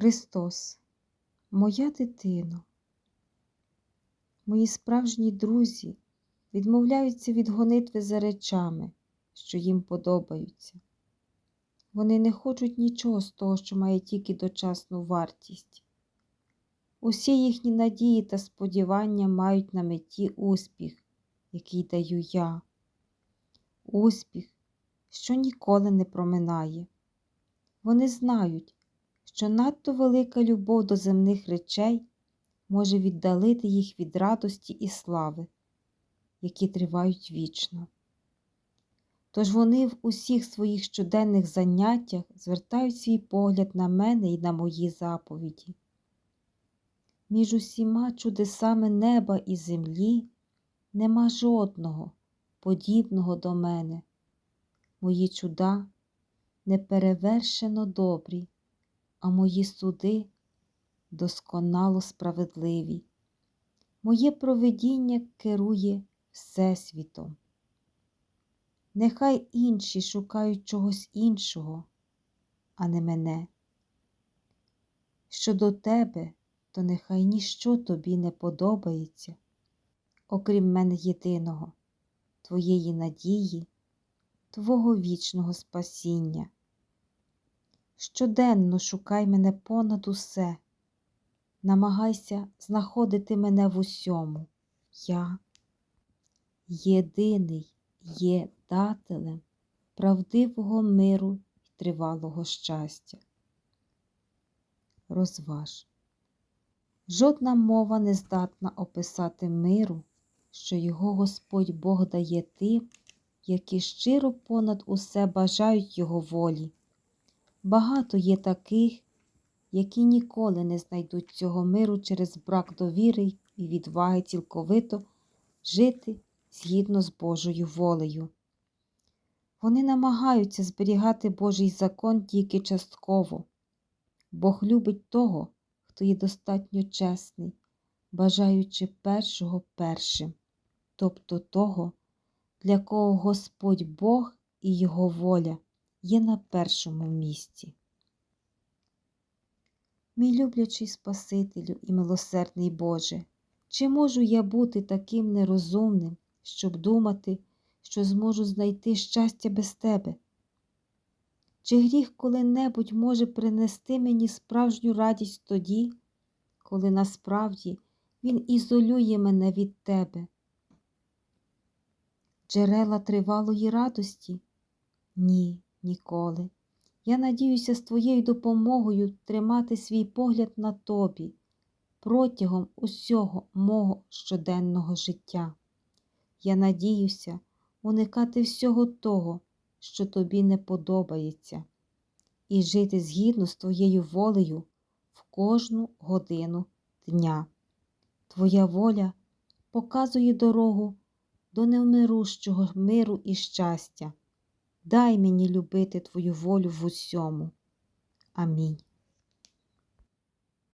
Христос, моя дитино, мої справжні друзі відмовляються від гонитви за речами, що їм подобаються. Вони не хочуть нічого з того, що має тільки дочасну вартість. Усі їхні надії та сподівання мають на меті успіх, який даю я. Успіх, що ніколи не проминає. Вони знають, що надто велика любов до земних речей може віддалити їх від радості і слави, які тривають вічно. Тож вони в усіх своїх щоденних заняттях звертають свій погляд на мене і на мої заповіді. Між усіма чудесами неба і землі нема жодного, подібного до мене. Мої чуда неперевершено добрі, а мої суди досконало справедливі. Моє провидіння керує Всесвітом. Нехай інші шукають чогось іншого, а не мене. Щодо тебе, то нехай ніщо тобі не подобається, окрім мене єдиного, твоєї надії, Твого вічного спасіння. Щоденно шукай мене понад усе, намагайся знаходити мене в усьому. Я єдиний є дателем правдивого миру і тривалого щастя. Розваж. Жодна мова не здатна описати миру, що його Господь Бог дає тим, які щиро понад усе бажають Його волі. Багато є таких, які ніколи не знайдуть цього миру через брак довіри і відваги цілковито жити згідно з Божою волею. Вони намагаються зберігати Божий закон тільки частково. Бог любить того, хто є достатньо чесний, бажаючи першого першим, тобто того, для кого Господь Бог і Його воля є на першому місці. Мій люблячий Спасителю і милосердний Боже, чи можу я бути таким нерозумним, щоб думати, що зможу знайти щастя без тебе? Чи гріх коли-небудь може принести мені справжню радість тоді, коли насправді він ізолює мене від тебе? Джерела тривалої радості? Ні, ніколи. Я надіюся з твоєю допомогою тримати свій погляд на тобі протягом усього мого щоденного життя. Я надіюся уникати всього того, що тобі не подобається, і жити згідно з твоєю волею в кожну годину дня. Твоя воля показує дорогу до невмирущого миру і щастя. Дай мені любити Твою волю в усьому. Амінь.